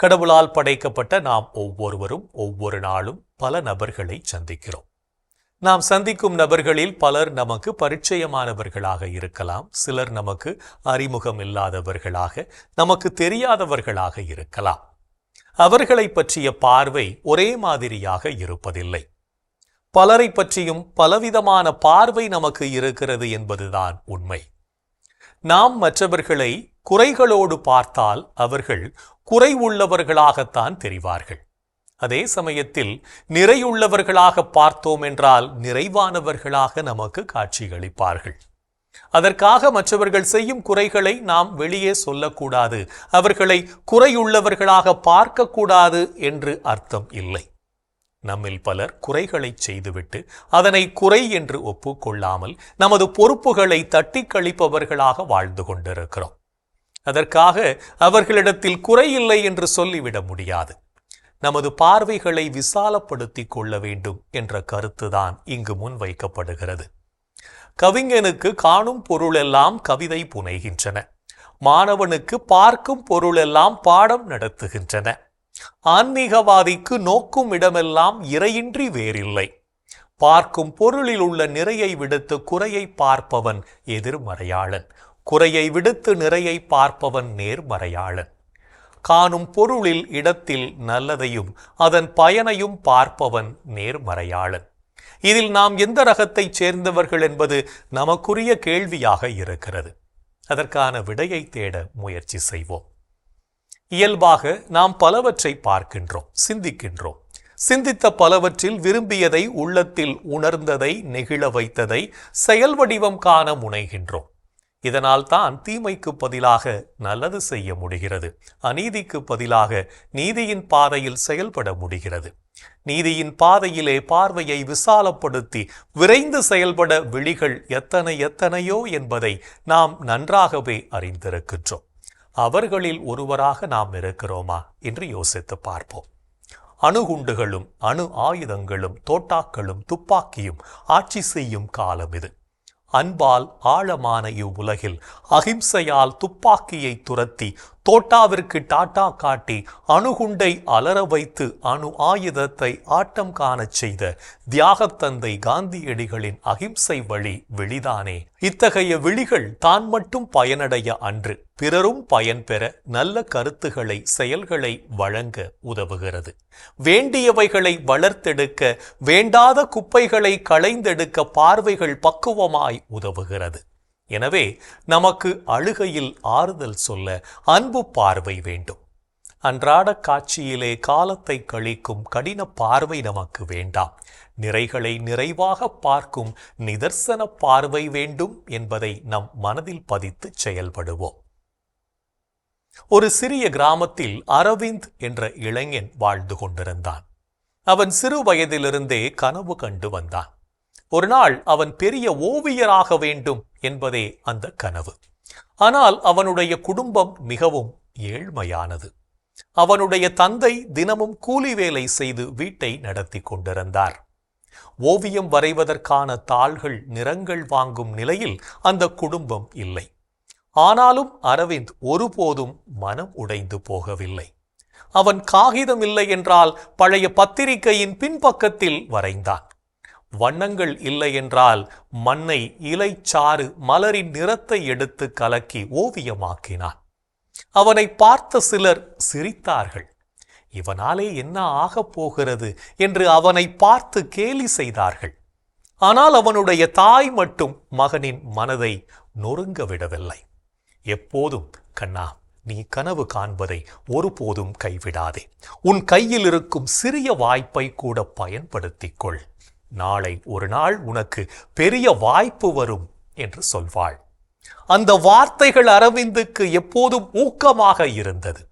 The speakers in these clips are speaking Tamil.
கடவுளால் படைக்கப்பட்ட நாம் ஒவ்வொருவரும் ஒவ்வொரு நாளும் பல நபர்களை சந்திக்கிறோம். நாம் சந்திக்கும் நபர்களில் பலர் நமக்கு பரிச்சயமானவர்களாக இருக்கலாம் சிலர் நமக்கு அறிமுகம் இல்லாதவர்களாக நமக்கு தெரியாதவர்களாக இருக்கலாம். அவர்களை பற்றிய பார்வை ஒரே மாதிரியாக இருப்பதில்லை. பலரை பற்றியும் பலவிதமான பார்வை நமக்கு இருக்கிறது என்பதுதான் உண்மை. நாம் மற்றவர்களை குறைகளோடு பார்த்தால் அவர்கள் குறை உள்ளவர்களாகத்தான் தெரிவார்கள். அதே சமயத்தில் நிறையுள்ளவர்களாக பார்த்தோம் என்றால் நிறைவானவர்களாக நமக்கு காட்சியளிப்பார்கள். அதற்காக மற்றவர்கள் செய்யும் குறைகளை நாம் வெளியே சொல்லக்கூடாது. அவர்களை குறையுள்ளவர்களாக பார்க்கக்கூடாது என்று அர்த்தம் இல்லை. நம்மில் பலர் குறைகளை செய்துவிட்டு அதனை குறை என்று ஒப்புக்கொள்ளாமல் நமது பொறுப்புகளை தட்டி கழிப்பவர்களாக வாழ்ந்து கொண்டிருக்கிறோம். அதற்காக அவர்களிடத்தில் குறையில்லை என்று சொல்லிவிட முடியாது. நமது பார்வைகளை விசாலப்படுத்திக் கொள்ள வேண்டும் என்ற கருத்துதான் இங்கு முன்வைக்கப்படுகிறது கவிஞனுக்கு காணும் பொருளெல்லாம் கவிதை புனைகின்றன. மாணவனுக்கு பார்க்கும் பொருளெல்லாம் பாடம் நடத்துகின்றன. ஆன்மீகவாதிக்கு நோக்கும் இடமெல்லாம் இறையின்றி வேறில்லை. பார்க்கும் பொருளில் உள்ள நிறையை விடுத்து குறையை பார்ப்பவன் எதிர்மறையாளன். குறையை விடுத்து நிறையை பார்ப்பவன் நேர்மறையாளன். காணும் பொருளில் இடத்தில் நல்லதையும் அதன் பயனையும் பார்ப்பவன் நேர்மறையாளன். இதில் நாம் எந்த ரகத்தைச் சேர்ந்தவர்கள் என்பது நமக்குரிய கேள்வியாக இருக்கிறது. அதற்கான விடையை தேட முயற்சி செய்வோம். இயல்பாக நாம் பலவற்றை பார்க்கின்றோம் சிந்திக்கின்றோம். சிந்தித்த பலவற்றில் விரும்பியதை உள்ளத்தில் உணர்ந்ததை நெகிழ வைத்ததை செயல் வடிவம் காண முனைகின்றோம். இதனால் தான் தீமைக்கு பதிலாக நல்லது செய்ய முடிகிறது. அநீதிக்கு பதிலாக நீதியின் பாதையில் செயல்பட முடிகிறது. நீதியின் பாதையிலே பார்வையை விசாலப்படுத்தி விரைந்து செயல்பட விழிகள் எத்தனை எத்தனையோ என்பதை நாம் நன்றாகவே அறிந்திருக்கின்றோம். அவர்களில் ஒருவராக நாம் இருக்கிறோமா என்று யோசித்து பார்ப்போம். அணுகுண்டுகளும் அணு ஆயுதங்களும் தோட்டாக்களும் துப்பாக்கியும் ஆட்சி செய்யும் காலம் இது. அன்பால் ஆழமான இவ்வுலகில் அகிம்சையால் துப்பாக்கியை துரத்தி தோட்டாவிற்கு டாட்டா காட்டி அணுகுண்டை அலற வைத்து அணு ஆயுதத்தை ஆட்டம் காணச் செய்த தியாகத்தந்தை காந்தியடிகளின் அகிம்சை வழி வெளிதானே? இத்தகைய விழிகள் தான் மட்டும் பயனடைய அன்று. பிறரும் பயன் பெற நல்ல கருத்துகளை செயல்களை வழங்க உதவுகிறது. வேண்டியவைகளை வளர்த்தெடுக்க வேண்டாத குப்பைகளை களைந்தெடுக்க பார்வைகள் பக்குவமாய் உதவுகிறது. எனவே நமக்கு அழுகையில் ஆறுதல் சொல்ல அன்பு பார்வை வேண்டும். அன்றாட காட்சியிலே காலத்தை கழிக்கும் கடின பார்வை நமக்கு வேண்டாம். நிறைகளை நிறைவாக பார்க்கும் நிதர்சன பார்வை வேண்டும் என்பதை நம் மனதில் பதித்து செயல்படுவோம். ஒரு சிறிய கிராமத்தில் அரவிந்த் என்ற இளைஞன் வாழ்ந்து கொண்டிருந்தான். அவன் சிறு வயதிலிருந்தே கனவு கண்டு வந்தான். ஒரு நாள் அவன் பெரிய ஓவியராக வேண்டும் என்பதே அந்த கனவு. ஆனால் அவனுடைய குடும்பம் மிகவும் ஏழ்மையானது. அவனுடைய தந்தை தினமும் கூலி வேலை செய்து வீட்டை நடத்தி கொண்டிருந்தார். ஓவியம் வரைவதற்கான தாள்கள் நிறங்கள் வாங்கும் நிலையில் அந்த குடும்பம் இல்லை. ஆனாலும் அரவிந்த் ஒருபோதும் மனம் உடைந்து போகவில்லை. அவன் காகிதம் இல்லை என்றால் பழைய பத்திரிகையின் பின்பக்கத்தில் வரைந்தான். வண்ணங்கள் இல்லை என்றால் மண்ணை இலைச்சாறு மலரின் நிறத்தை எடுத்து கலக்கி ஓவியமாக்கினான். அவனை பார்த்த சிலர் சிரித்தார்கள். இவனாலே என்ன ஆகப் போகிறது என்று அவனை பார்த்து கேலி செய்தார்கள். ஆனால் அவனுடைய தாய் மட்டும் மகனின் மனதை நொறுங்க விடவில்லை. எப்போதும் கண்ணா நீ கனவு காண்பதை ஒருபோதும் கைவிடாதே. உன் கையில் இருக்கும் சிறிய வாய்ப்பை கூட பயன்படுத்திக் கொள். நாளை ஒரு நாள் உனக்கு பெரிய வாய்ப்பு வரும் என்று சொல்வாள். அந்த வார்த்தைகள் அரவிந்துக்கு எப்போதும் ஊக்கமாக இருந்தது.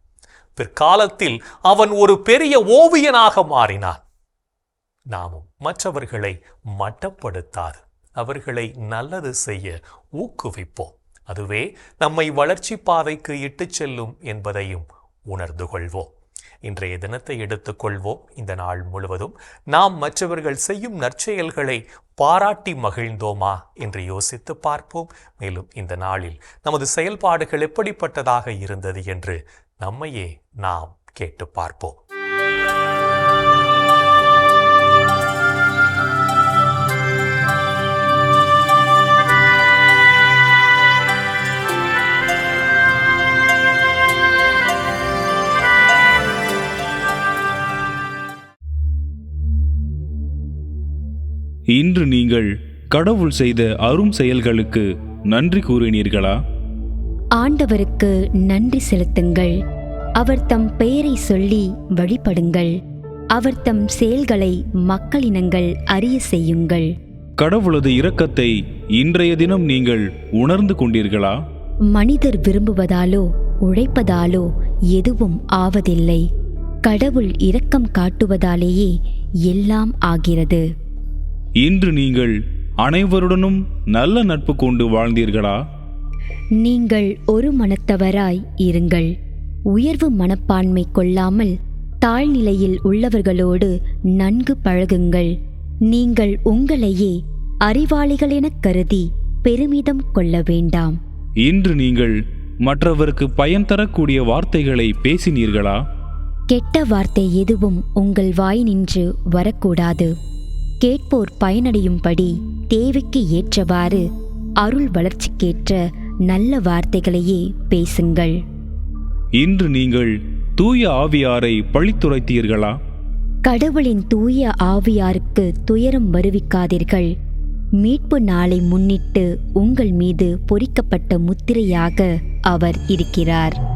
பிற்காலத்தில் அவன் ஒரு பெரிய ஓவியனாக மாறினான். நாமும் மற்றவர்களை மட்டப்படுத்தாது. அவர்களை நல்லது செய்ய ஊக்குவிப்போம். அதுவே நம்மை வளர்ச்சி பாதைக்கு இட்டுச் செல்லும் என்பதையும் உணர்ந்து கொள்வோம். இன்றைய தினத்தை எடுத்துக்கொள்வோம் இந்த நாள் முழுவதும் நாம் மற்றவர்கள் செய்யும் நற்செயல்களை பாராட்டி மகிழ்ந்தோமா என்று யோசித்து பார்ப்போம். மேலும் இந்த நாளில் நமது செயல்பாடுகள் எப்படிப்பட்டதாக இருந்தது என்று நம்மையே நாம் கேட்டு பார்ப்போம். இன்று நீங்கள் கடவுள் செய்த அரும் செயல்களுக்கு நன்றி கூறினீர்களா? ஆண்டவருக்கு நன்றி செலுத்துங்கள். அவர் தம் பெயரை சொல்லி வழிபடுங்கள். அவர் தம் செயல்களை மக்களினங்கள் அறிய செய்யுங்கள். கடவுளது இரக்கத்தை இன்றைய தினம் நீங்கள் உணர்ந்து கொண்டீர்களா? மனிதர் விரும்புவதாலோ உழைப்பதாலோ எதுவும் ஆவதில்லை. கடவுள் இரக்கம் காட்டுவதாலேயே எல்லாம் ஆகிறது. இன்று நீங்கள் அனைவருடனும் நல்ல நட்பு கொண்டு வாழ்ந்தீர்களா? நீங்கள் ஒரு மனத்தவராய் இருங்கள். உயர்வு மனப்பான்மை கொள்ளாமல் தாழ்நிலையில் உள்ளவர்களோடு நன்கு பழகுங்கள். நீங்கள் உங்களையே அறிவாளிகள் எனக் கருதி பெருமிதம் கொள்ள வேண்டாம். இன்று நீங்கள் மற்றவருக்கு பயன் தரக்கூடிய வார்த்தைகளை பேசினீர்களா? கெட்ட வார்த்தை எதுவும் உங்கள் வாய் நின்று வரக்கூடாது. கேட்போர் பயனடையும்படி தேவைக்கு ஏற்றவாறு அருள் வளர்ச்சிக்கேற்ற நல்ல வார்த்தைகளையே பேசுங்கள். இன்று நீங்கள் தூய ஆவியாரை பழித்துரைத்தீர்களா? கடவுளின் தூய ஆவியாருக்கு துயரம் வருவிக்காதீர்கள். மீட்பு நாளை முன்னிட்டு உங்கள் மீது பொறிக்கப்பட்ட முத்திரையாக அவர் இருக்கிறார்.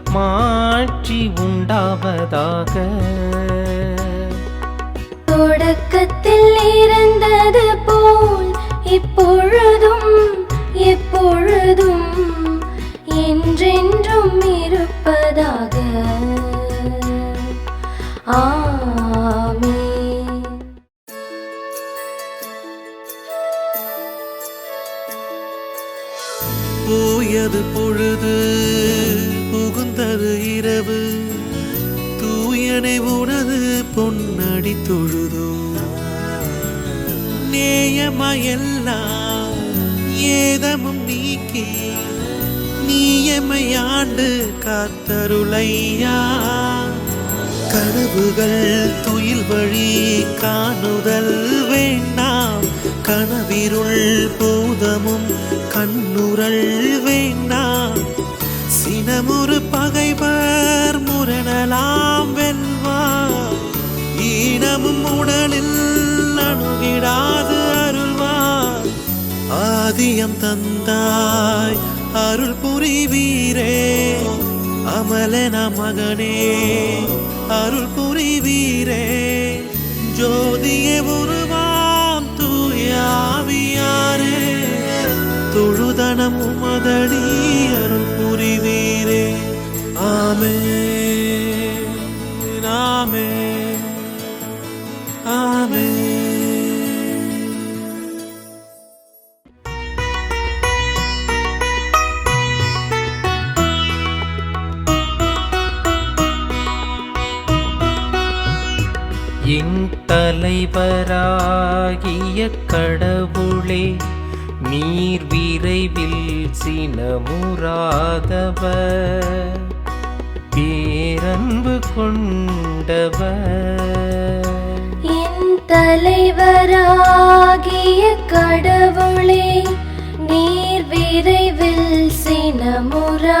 மாட்சி உண்டாவதாக. தொடக்கத்தில் இருந்தது போல் இப்பொழுதும் எப்பொழுதும் என்றென்றும் இருப்பதாக. ஆமென். போயது பொழுது தரு இரவு தூயனை உனது பொன்னடி தொழுதோ? நேயமையெல்லாம் ஏதமும் நீக்கி நீயமையாண்டு காத்தருளையா? கனவுகள் துயில் வழி காணுதல் வேண்டாம் கனவிருள் பூதமும் கண்ணுரல் வேண்டாம். சினமுறு பகைவர் முரணலாம் வெல்வார் ஈனமும் உடலில் அணுகிடாது அருள்வார் ஆதியம் தந்தாய் அருள் புரிவீரே. அமலன மகனே அருள் புரிவீரே. ஜோதியே உருவாம் தூயாவியாரே தொழுதனம் உமதடி அருள் Amen, Amen, Amen. என் தலைவராகிய கடவுளே நீர் விரைவில் சினமுறாதவர் கொண்டவர். என் தலைவராகிய கடவுளே நீர் விரைவில் சினமுறா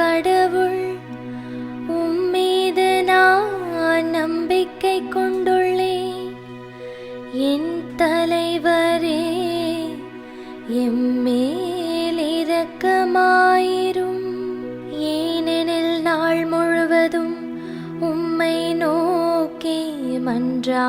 கடவுள் உம்மீது நான் நம்பிக்கை கொண்டுள்ளேன். என் தலைவரே எம்மேல் இரக்கமாயிரும். ஏனெனில் நாள் முழுவதும் உம்மை நோக்கி மன்றா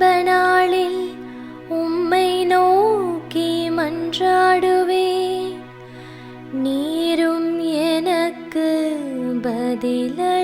துன்ப நாளில் உம்மை நோக்கி மன்றாடுவேன் நீரும் எனக்கு பதிலளிப்பே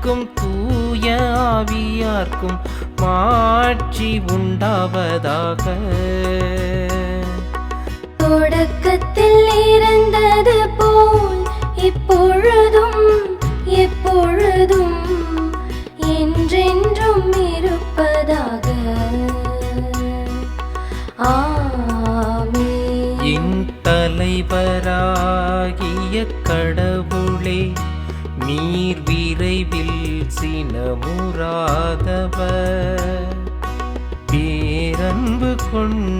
மகனுக்கும் தூய ஆவியார்க்கும் மாட்சி உண்டாவதாக. தொடக்கத்தில் இருந்தது போல் இப்பொழுதும் எப்பொழுதும் என்றென்றும் இருப்பதாக. என் தலைவராகிய கடவுளே நீர் சினமுறாதவர் பேரன்பு கொண்ட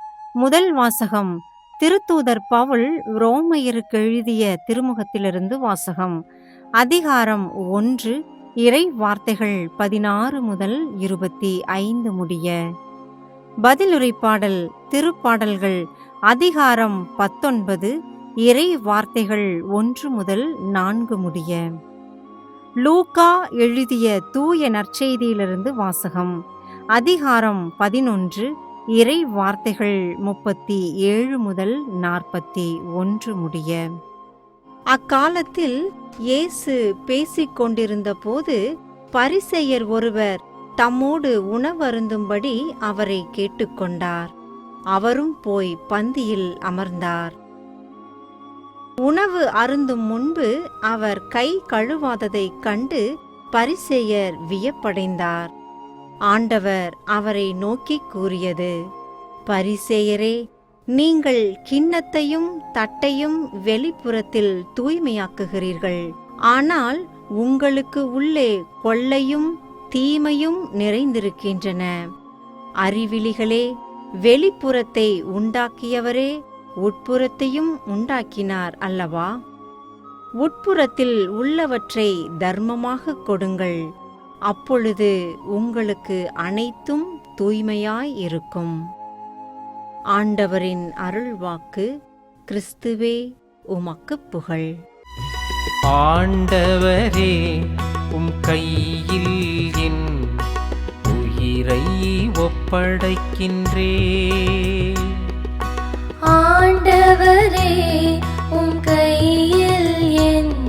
முதல் வாசகம். திருத்தூதர் பவுல் ரோமையருக்கு எழுதிய திருமுகத்திலிருந்து வாசகம். அதிகாரம் ஒன்று இறை வார்த்தைகள் பதினாறு முதல் இருபத்தி ஐந்து முடிய. பதிலுரைப்பாடல் திருப்பாடல்கள் அதிகாரம் பத்தொன்பது இறை வார்த்தைகள் ஒன்று முதல் நான்கு முடிய. லூகா எழுதிய தூய நற்செய்தியிலிருந்து வாசகம். அதிகாரம் பதினொன்று இறை வார்த்தைகள் முப்பத்தி ஏழு முதல் நாற்பத்தி ஒன்று முடிய. அக்காலத்தில் இயேசு பேசிக் கொண்டிருந்த போது பரிசெயர் ஒருவர் தம்மோடு உணவருந்தும்படி அவரை கேட்டுக்கொண்டார். அவரும் போய் பந்தியில் அமர்ந்தார். உணவு அருந்தும் முன்பு அவர் கை கழுவாததைக் கண்டு பரிசெயர் வியப்படைந்தார். ஆண்டவர் அவரை நோக்கிக் கூறியது பரிசேயரே நீங்கள் கிண்ணத்தையும் தட்டையும் வெளிப்புறத்தில் தூய்மையாக்குகிறீர்கள். ஆனால் உங்களுக்கு உள்ளே கொள்ளையும் தீமையும் நிறைந்திருக்கின்றன. அறிவிலிகளே வெளிப்புறத்தை உண்டாக்கியவரே உட்புறத்தையும் உண்டாக்கினார் அல்லவா? உட்புறத்தில் உள்ளவற்றை தர்மமாகக் கொடுங்கள். அப்பொழுது உங்களுக்கு அனைத்தும் தூய்மையாய் இருக்கும். ஆண்டவரின் அருள்வாக்கு கிறிஸ்துவே உமக்குப் புகழ். ஆண்டவரே உம் கையில் என் உயிரை ஒப்படைக்கின்றே. ஆண்டவரே உம் கையில் என்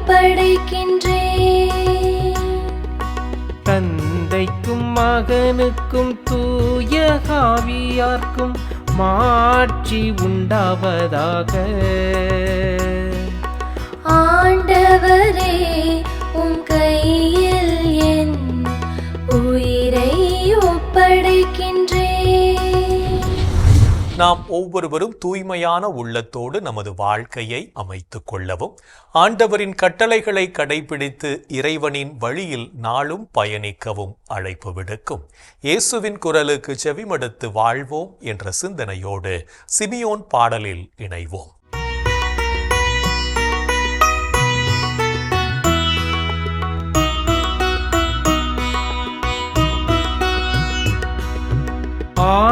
ஒப்படைக்கின்றேன் தந்தைக்கும் மகனுக்கும் தூய காவியார்க்கும் மாட்சி உண்டாவதாக. ஆண்டவரே உம் கையில் என் உயிரை ஒப்படைக்க நாம் ஒவ்வொருவரும் தூய்மையான உள்ளத்தோடு நமது வாழ்க்கையை அமைத்துக் கொள்ளவும் ஆண்டவரின் கட்டளைகளை கடைபிடித்து இறைவனின் வழியில் நாளும் பயணிக்கவும் அழைப்பு விடுக்கும். இயேசுவின் குரலுக்கு செவிமடுத்து வாழ்வோம் என்ற சிந்தனையோடு சிமியோன் பாடலில் இணைவோம்.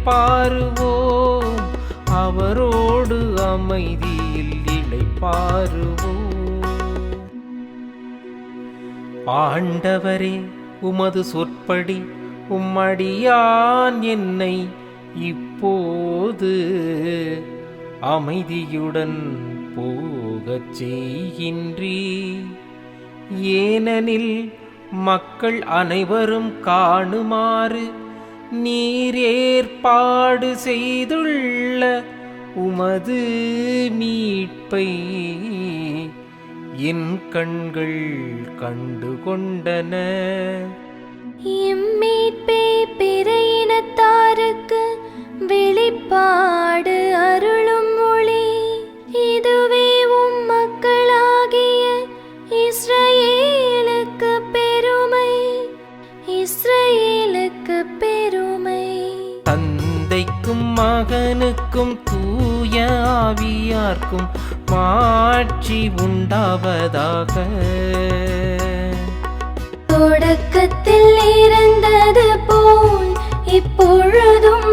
இழைப்பாருவோம் அவரோடு அமைதியில் இழைப்பாருவோம் ஆண்டவரே உமது சொற்படி உம்மடியான் என்னை இப்போது அமைதியுடன் போகச் செய்கின்றீ. ஏனெனில் மக்கள் அனைவரும் காணுமாறு நீரேற்பாடு செய்துள்ள உமது மீட்பை என் கண்கள் கண்டு கொண்டன இம்மீட்பே பிற இனத்தாருக்கு வெளிப்பாடு அருளும் மொழி. இதுவே தந்தைக்கும் மகனுக்கும் தூய ஆவியார்க்கும் மாட்சி உண்டாவதாக. தொடக்கத்தில் இருந்தது போல் இப்பொழுதும்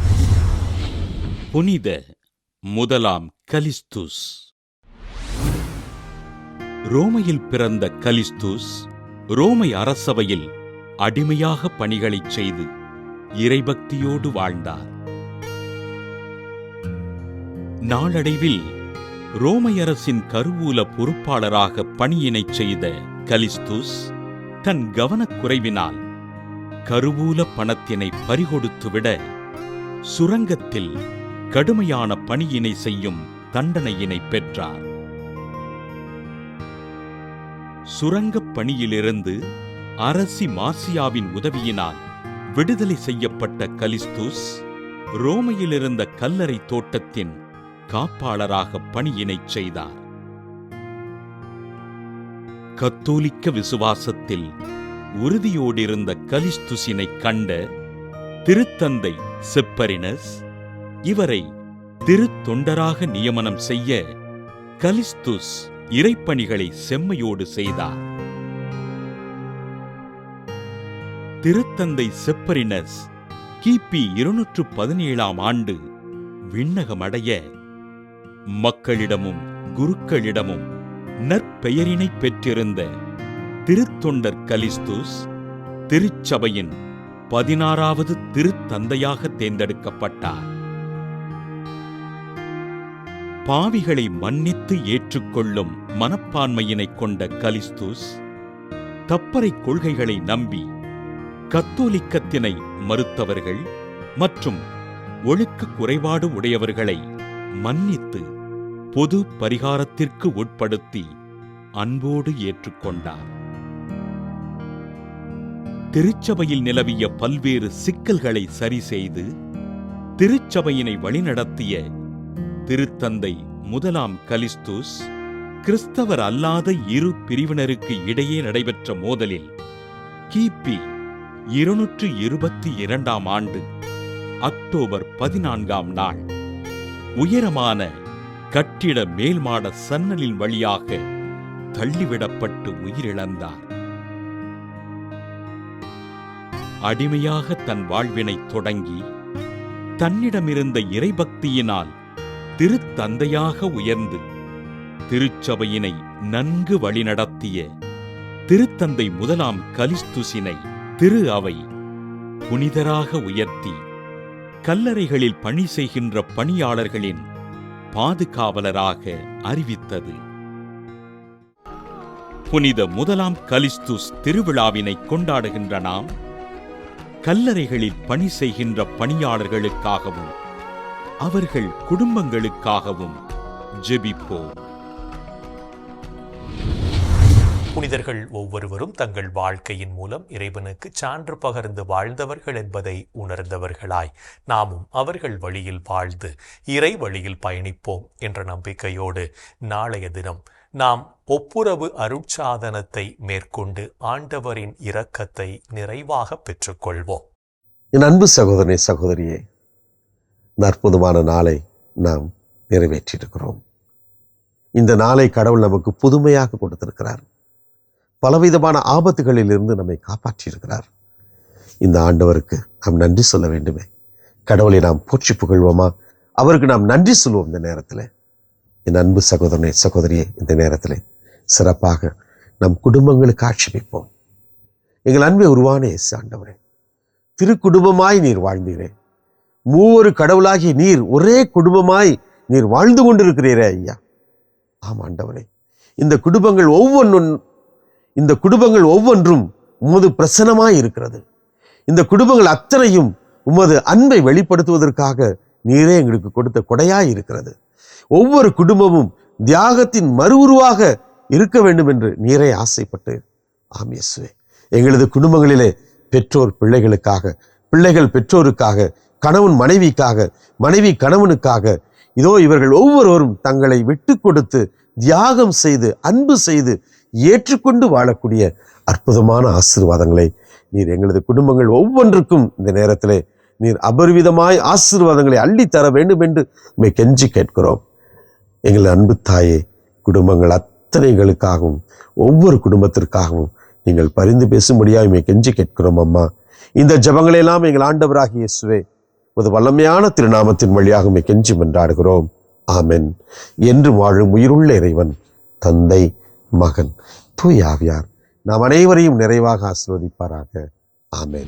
புனித முதலாம் கலிஸ்துஸ். ரோமையில் பிறந்த கலிஸ்துஸ் ரோமை அரசவையில் அடிமையாக பணிகளைச் செய்து இறைபக்தியோடு வாழ்ந்தார். நாளடைவில் ரோமை அரசின் கருவூல பொறுப்பாளராக பணியினைச் செய்த கலிஸ்துஸ் தன் கவனக்குறைவினால் கருவூல பணத்தினை பறிகொடுத்துவிட சுரங்கத்தில் கடுமையான பணியினை செய்யும் தண்டனையினை பெற்றார். சுரங்கப் பணியிலிருந்து அரசி மாசியாவின் உதவியினால் விடுதலை செய்யப்பட்ட கலிஸ்துஸ் ரோமையிலிருந்த கல்லறை தோட்டத்தின் காப்பாளராக பணியினைச் செய்தார். கத்தோலிக்க விசுவாசத்தில் உறுதியோடிருந்த கலிஸ்துசினை கண்ட திருத்தந்தை செப்பரினஸ் இவரை திருத்தொண்டராக நியமனம் செய்ய கலிஸ்துஸ் இறைப்பணிகளை செம்மையோடு செய்தார். திருத்தந்தை செப்பரினஸ் கிபி இருநூற்று பதினேழாம் ஆண்டு விண்ணகமடைய மக்களிடமும் குருக்களிடமும் நற்பெயரினைப் பெற்றிருந்த திருத்தொண்டர் கலிஸ்துஸ் திருச்சபையின் பதினாறாவது திருத்தந்தையாக தேர்ந்தெடுக்கப்பட்டார். பாவிகளை மன்னித்து ஏற்றுக்கொள்ளும் மனப்பான்மையினைக் கொண்ட கலிஸ்துஸ் தப்பறை கொள்கைகளை நம்பி கத்தோலிக்கத்தினை மறுத்தவர்கள் மற்றும் ஒழுக்க குறைபாடு உடையவர்களை மன்னித்து பொது பரிகாரத்திற்கு உட்படுத்தி அன்போடு ஏற்றுக்கொண்டார். திருச்சபையில் நிலவிய பல்வேறு சிக்கல்களை சரி செய்து திருச்சபையினை வழிநடத்திய திருத்தந்தை முதலாம் கலிஸ்துஸ் கிறிஸ்தவர் அல்லாத இரு பிரிவினருக்கு இடையே நடைபெற்ற மோதலில் கிபி இருநூற்று இருபத்தி இரண்டாம் ஆண்டு அக்டோபர் பதினான்காம் நாள் உயரமான கட்டிட மேல்மாட சன்னலின் வழியாக தள்ளிவிடப்பட்டு உயிரிழந்தார். அடிமையாக தன் வாழ்வினை தொடங்கி தன்னிடமிருந்த இறைபக்தியினால் திருத்தந்தையாக உயர்ந்து திருச்சபையினை நன்கு வழிநடத்திய திருத்தந்தை முதலாம் கலிஸ்துசினை திரு அவை புனிதராக உயர்த்தி கல்லறைகளில் பணி செய்கின்ற பணியாளர்களின் பாதுகாவலராக அறிவித்தது. புனித முதலாம் கலிஸ்துஸ் திருவிழாவினை கொண்டாடுகின்ற நாம் கல்லறைகளில் பணி செய்கின்ற பணியாளர்களுக்காகவும் அவர்கள் குடும்பங்களுக்காகவும் ஜெபிப்போம். புனிதர்கள் ஒவ்வொருவரும் தங்கள் வாழ்க்கையின் மூலம் இறைவனுக்கு சான்று பகர்ந்து வாழ்ந்தவர்கள் என்பதை உணர்ந்தவர்களாய் நாமும் அவர்கள் வழியில் வாழ்ந்து இறை வழியில் பயணிப்போம் என்ற நம்பிக்கையோடு நாளைய தினம் நாம் ஒப்புரவு அருட்சாதனத்தை மேற்கொண்டு ஆண்டவரின் இரக்கத்தை நிறைவாக பெற்றுக்கொள்வோம். என் அன்பு சகோதரனே சகோதரியே இந்த அற்புதமான நாளை நாம் நிறைவேற்றியிருக்கிறோம். இந்த நாளை கடவுள் நமக்கு புதுமையாக கொடுத்திருக்கிறார். பலவிதமான ஆபத்துகளிலிருந்து நம்மை காப்பாற்றியிருக்கிறார். இந்த ஆண்டவருக்கு நாம் நன்றி சொல்ல வேண்டுமே. கடவுளை நாம் போற்றி புகழ்வோமா? அவருக்கு நாம் நன்றி சொல்வோம் இந்த நேரத்தில். என் அன்பு சகோதரனே சகோதரியே இந்த நேரத்தில் சிறப்பாக நம் குடும்பங்களுக்கு ஆட்சேபிப்போம். எங்கள் அன்பை உருவான இயேசு ஆண்டவரே திருக்குடும்பமாய் நீர் வாழ்ந்தீரே. மூவொரு கடவுளாகி நீர் ஒரே குடும்பமாய் நீர் வாழ்ந்து கொண்டிருக்கிறீரே ஐயா. ஆம் ஆண்டவரே. இந்த குடும்பங்கள் ஒவ்வொன்றும் இந்த குடும்பங்கள் ஒவ்வொன்றும் உமது பிரசனமாய் இருக்கிறது. இந்த குடும்பங்கள் அத்தனையும் உமது அன்பை வெளிப்படுத்துவதற்காக நீரே எங்களுக்கு கொடுத்த கொடையாய் இருக்கிறது. ஒவ்வொரு குடும்பமும் தியாகத்தின் மறு உருவாக இருக்க வேண்டும் என்று நீரே ஆசைப்பட்டு. ஆம் இயேசுவே. எங்களது குடும்பங்களிலே பெற்றோர் பிள்ளைகளுக்காக பிள்ளைகள் பெற்றோருக்காக கணவன் மனைவிக்காக மனைவி கணவனுக்காக. இதோ இவர்கள் ஒவ்வொருவரும் தங்களை விட்டு கொடுத்து தியாகம் செய்து அன்பு செய்து ஏற்றுக்கொண்டு வாழக்கூடிய அற்புதமான ஆசீர்வாதங்களை நீர் எங்களது குடும்பங்கள் ஒவ்வொன்றுக்கும் இந்த நேரத்திலே நீர் அபரிவிதமாய் ஆசீர்வாதங்களை அள்ளித்தர வேண்டும் என்று உம்மை கெஞ்சி கேட்கிறோம். எங்கள் அன்பு தாயே குடும்பங்கள் அத்தனைகளுக்காகவும் ஒவ்வொரு குடும்பத்திற்காகவும் நீங்கள் பரிந்து பேசும்படியாக உம்மை கெஞ்சி கேட்கிறோம் அம்மா. இந்த ஜபங்களையெல்லாம் எங்கள் ஆண்டவராகிய இயேசுவே ஒரு வல்லமையான திருநாமத்தின் வழியாக கெஞ்சி மன்றாடுகிறோம். ஆமென். என்று வாழும் உயிருள்ள இறைவன் தந்தை மகன் தூயாவியார் நாம் அனைவரையும் நிறைவாக ஆசிர்வதிப்பாராக. ஆமேன்.